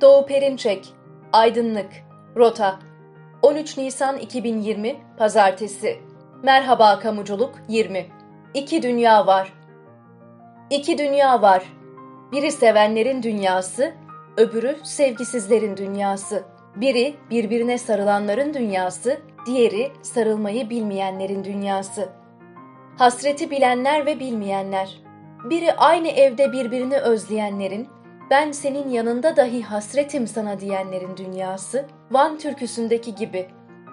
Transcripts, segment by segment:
Doğu Perinçek, Aydınlık, Rota, 13 Nisan 2020, Pazartesi. Merhaba Kamuculuk 20. İki dünya var. İki dünya var. Biri sevenlerin dünyası, öbürü sevgisizlerin dünyası. Biri birbirine sarılanların dünyası, diğeri sarılmayı bilmeyenlerin dünyası. Hasreti bilenler ve bilmeyenler. Biri aynı evde birbirini özleyenlerin, ben senin yanında dahi hasretim sana diyenlerin dünyası, Van türküsündeki gibi.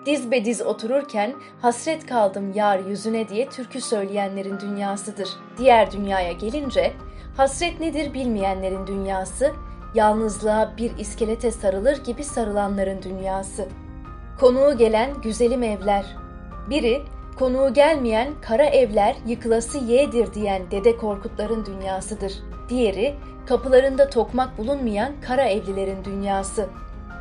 Diz be diz otururken hasret kaldım yar yüzüne diye türkü söyleyenlerin dünyasıdır. Diğer dünyaya gelince, hasret nedir bilmeyenlerin dünyası, yalnızlığa bir iskelete sarılır gibi sarılanların dünyası. Konuğu gelen güzelim evler. Biri, konuğu gelmeyen kara evler yıkılası yeğdir diyen Dede Korkutların dünyasıdır. Diğeri, kapılarında tokmak bulunmayan kara evlilerin dünyası.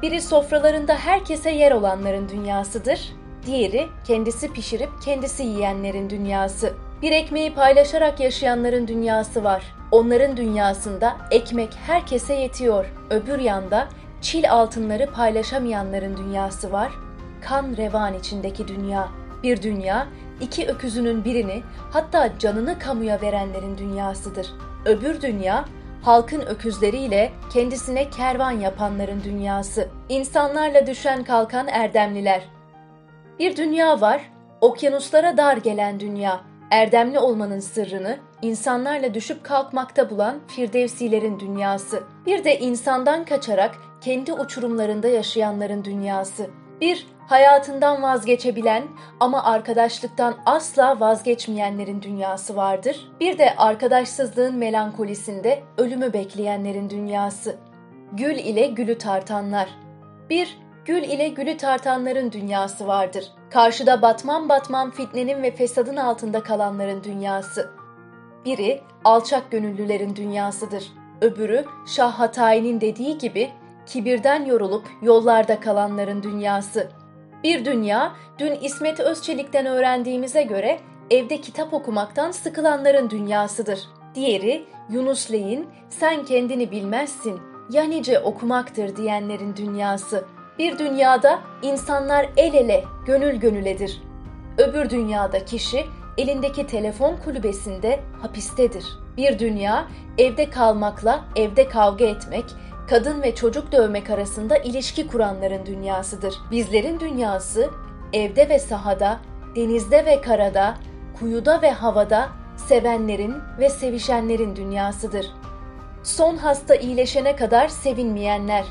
Biri sofralarında herkese yer olanların dünyasıdır. Diğeri, kendisi pişirip kendisi yiyenlerin dünyası. Bir ekmeği paylaşarak yaşayanların dünyası var. Onların dünyasında ekmek herkese yetiyor. Öbür yanda çil altınları paylaşamayanların dünyası var. Kan revan içindeki dünya. Bir dünya, iki öküzünün birini hatta canını kamuya verenlerin dünyasıdır. Öbür dünya, halkın öküzleriyle kendisine kervan yapanların dünyası. İnsanlarla düşen kalkan erdemliler. Bir dünya var, okyanuslara dar gelen dünya. Erdemli olmanın sırrını insanlarla düşüp kalkmakta bulan firdevsilerin dünyası. Bir de insandan kaçarak kendi uçurumlarında yaşayanların dünyası. Bir hayatından vazgeçebilen ama arkadaşlıktan asla vazgeçmeyenlerin dünyası vardır. Bir de arkadaşsızlığın melankolisinde ölümü bekleyenlerin dünyası. Gül ile gülü tartanlar. Bir gül ile gülü tartanların dünyası vardır. Karşıda batman batman fitnenin ve fesadın altında kalanların dünyası. Biri alçak gönüllülerin dünyasıdır. Öbürü Şah Hatayi'nin dediği gibi kibirden yorulup yollarda kalanların dünyası. Bir dünya, dün İsmet Özçelik'ten öğrendiğimize göre evde kitap okumaktan sıkılanların dünyasıdır. Diğeri Yunus Ley'in sen kendini bilmezsin, ya nice okumaktır diyenlerin dünyası. Bir dünyada insanlar el ele, gönül gönüledir. Öbür dünyada kişi elindeki telefon kulübesinde hapistedir. Bir dünya evde kalmakla evde kavga etmek, kadın ve çocuk dövmek arasında ilişki kuranların dünyasıdır. Bizlerin dünyası evde ve sahada, denizde ve karada, kuyuda ve havada sevenlerin ve sevişenlerin dünyasıdır. Son hasta iyileşene kadar sevinmeyenler.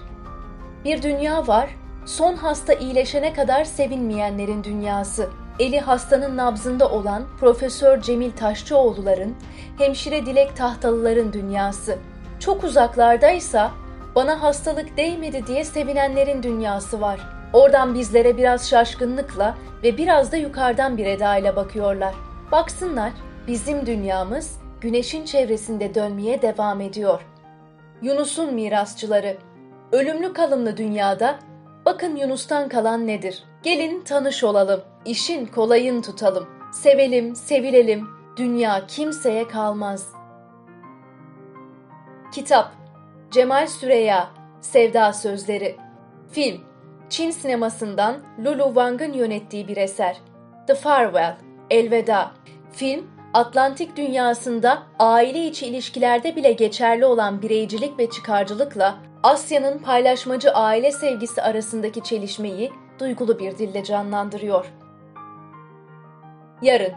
Bir dünya var, son hasta iyileşene kadar sevinmeyenlerin dünyası. Eli hastanın nabzında olan Profesör Cemil Taşçıoğluların, hemşire Dilek Tahtalıların dünyası. Çok uzaklardaysa bana hastalık değmedi diye sevinenlerin dünyası var. Oradan bizlere biraz şaşkınlıkla ve biraz da yukarıdan bir edayla bakıyorlar. Baksınlar, bizim dünyamız güneşin çevresinde dönmeye devam ediyor. Yunus'un mirasçıları. Ölümlü kalımlı dünyada bakın Yunus'tan kalan nedir? Gelin tanış olalım, işin kolayın tutalım. Sevelim, sevilelim, dünya kimseye kalmaz. Kitap Cemal Süreya Sevda Sözleri Film Çin sinemasından Lulu Wang'ın yönettiği bir eser. The Farewell Elveda Film Atlantik dünyasında aile içi ilişkilerde bile geçerli olan bireycilik ve çıkarcılıkla Asya'nın paylaşmacı aile sevgisi arasındaki çelişmeyi duygulu bir dille canlandırıyor. Yarın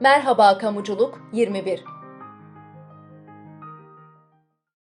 Merhaba Kamuculuk 21